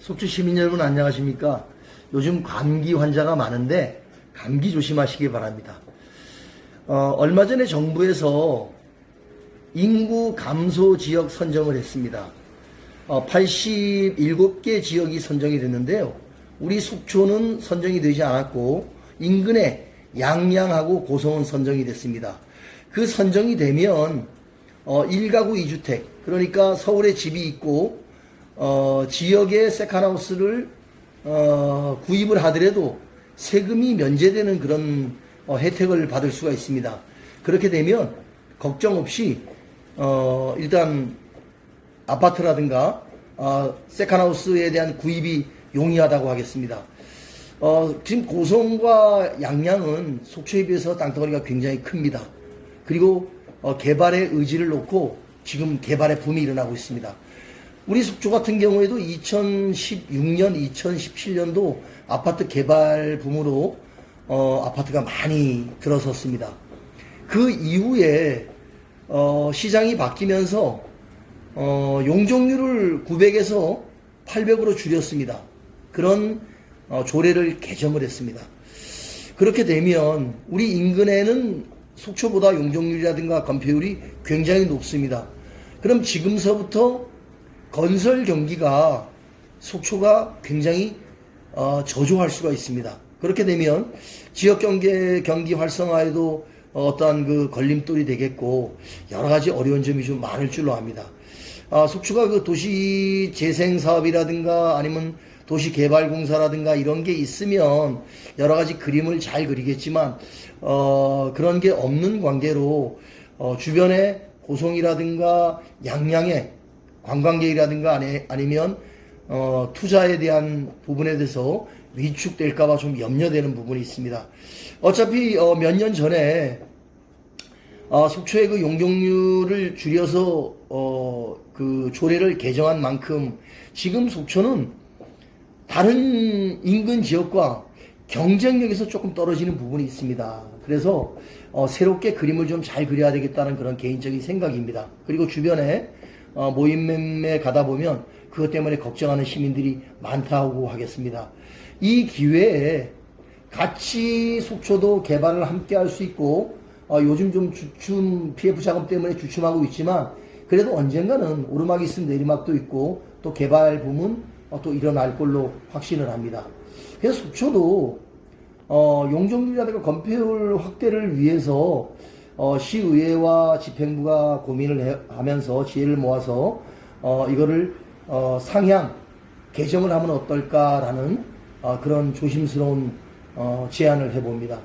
속주 시민 여러분 안녕하십니까? 요즘 감기 환자가 많은데 감기 조심하시기 바랍니다. 어, 얼마 전에 정부에서 인구 감소 지역 선정을 했습니다. 어, 87개 지역이 선정이 됐는데요. 우리 속초는 선정이 되지 않았고 인근에 양양하고 고성은 선정이 됐습니다. 그 선정이 되면 어, 1가구 2주택 그러니까 서울에 집이 있고 어, 지역의 세컨하우스를 어, 구입을 하더라도 세금이 면제되는 그런 어, 혜택을 받을 수가 있습니다. 그렇게 되면 걱정 없이 어, 일단 아파트라든가 어, 세컨하우스에 대한 구입이 용이하다고 하겠습니다. 어, 지금 고성과 양양은 속초에 비해서 땅덩어리가 굉장히 큽니다. 그리고 어, 개발의 의지를 놓고 지금 개발의 붐이 일어나고 있습니다. 우리 속초 같은 경우에도 2016년, 2017년도 아파트 개발 붐으로 어, 아파트가 많이 들어섰습니다. 그 이후에 어, 시장이 바뀌면서 어, 용적률을 900에서 800으로 줄였습니다. 그런 어, 조례를 개정을 했습니다. 그렇게 되면 우리 인근에는 속초보다 용적률이라든가 건폐율이 굉장히 높습니다. 그럼 지금서부터 건설 경기가 속초가 굉장히 어, 저조할 수가 있습니다. 그렇게 되면 지역 경계 경기 활성화에도 어떠한 그 걸림돌이 되겠고 여러 가지 어려운 점이 좀 많을 줄로 압니다. 아, 속초가 그 도시 재생 사업이라든가 아니면 도시 개발 공사라든가 이런 게 있으면 여러 가지 그림을 잘 그리겠지만 어, 그런 게 없는 관계로 어, 주변에 고성이라든가 양양에 관광객이라든가 아니, 아니면 어, 투자에 대한 부분에 대해서 위축될까봐 좀 염려되는 부분이 있습니다. 어차피 어, 몇 년 전에 어, 속초의 그 용적률을 줄여서 어, 그 조례를 개정한 만큼 지금 속초는 다른 인근 지역과 경쟁력에서 조금 떨어지는 부분이 있습니다. 그래서 어, 새롭게 그림을 좀 잘 그려야 되겠다는 그런 개인적인 생각입니다. 그리고 주변에 어, 모임 매매 가다 보면 그것 때문에 걱정하는 시민들이 많다고 하겠습니다. 이 기회에 같이 속초도 개발을 함께 할 수 있고 어, 요즘 좀 주춤 PF 자금 때문에 주춤하고 있지만 그래도 언젠가는 오르막이 있으면 내리막도 있고 또 개발 붐은 어, 또 일어날 걸로 확신을 합니다. 그래서 속초도 어, 용적률이라든가 건폐율 확대를 위해서 어, 시의회와 집행부가 고민을 해- 하면서 지혜를 모아서 어, 이거를 어, 상향 개정을 하면 어떨까라는 어, 그런 조심스러운 어, 제안을 해봅니다.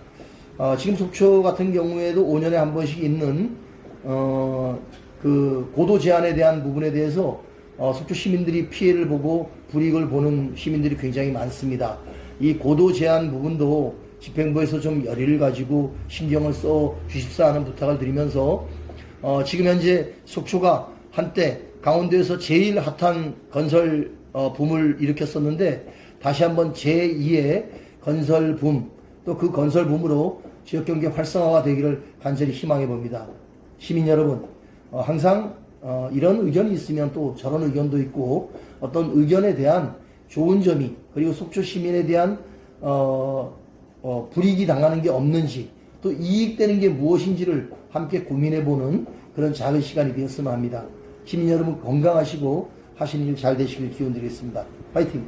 어, 지금 속초 같은 경우에도 5년에 한 번씩 있는 어, 그 고도 제한에 대한 부분에 대해서 어, 속초 시민들이 피해를 보고 불이익을 보는 시민들이 굉장히 많습니다. 이 고도 제한 부분도 집행부에서 좀 열의를 가지고 신경을 써 주십사 하는 부탁을 드리면서 어, 지금 현재 속초가 한때 강원도에서 제일 핫한 건설 어, 붐을 일으켰었는데 다시 한번 제2의 건설 붐, 또 그 건설 붐으로 지역 경제 활성화가 되기를 간절히 희망해 봅니다. 시민 여러분, 어, 항상 어, 이런 의견이 있으면 또 저런 의견도 있고 어떤 의견에 대한 좋은 점이 그리고 속초 시민에 대한 어, 어, 불이익이 당하는 게 없는지 또 이익되는 게 무엇인지를 함께 고민해 보는 그런 작은 시간이 되었으면 합니다. 시민 여러분 건강하시고 하시는 일 잘 되시길 기원 드리겠습니다. 파이팅!